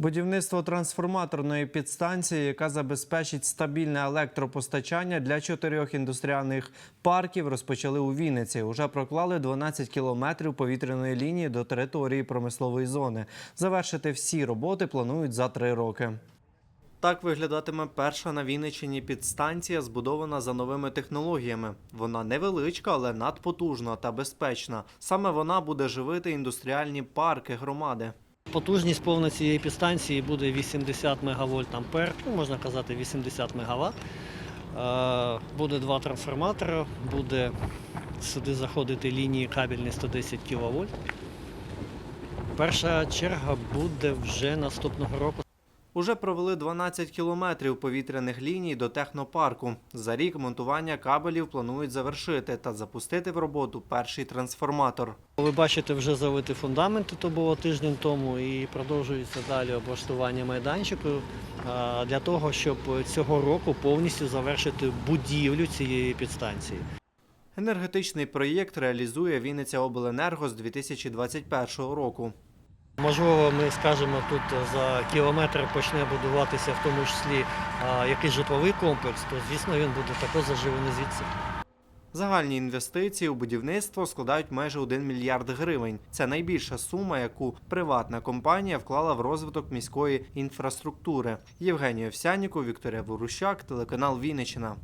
Будівництво трансформаторної підстанції, яка забезпечить стабільне електропостачання для чотирьох індустріальних парків, розпочали у Вінниці. Уже проклали 12 кілометрів повітряної лінії до території промислової зони. Завершити всі роботи планують за три роки. Так виглядатиме перша на Вінниччині підстанція, збудована за новими технологіями. Вона невеличка, але надпотужна та безпечна. Саме вона буде живити індустріальні парки громади. Потужність повна цієї підстанції буде 80 мегавольт ампер, ну, можна казати 80 МВт. Е, Буде два трансформатори, буде сюди заходити лінії кабельні 110 кВт. Перша черга буде вже наступного року. Уже провели 12 кілометрів повітряних ліній до технопарку. За рік монтування кабелів планують завершити та запустити в роботу перший трансформатор. Ви бачите, вже залити фундаменти, то було тиждень тому, і продовжується далі облаштування майданчику для того, щоб цього року повністю завершити будівлю цієї підстанції. Енергетичний проєкт реалізує Вінниця Обленерго з 2021 року. Можливо, ми скажемо, тут за кілометр почне будуватися в тому числі якийсь житловий комплекс, то звісно він буде також заживлений звідси. Загальні інвестиції у будівництво складають майже 1 мільярд гривень. Це найбільша сума, яку приватна компанія вклала в розвиток міської інфраструктури. Євгенія Овсяніков, Вікторія Ворущак, телеканал Вінниччина.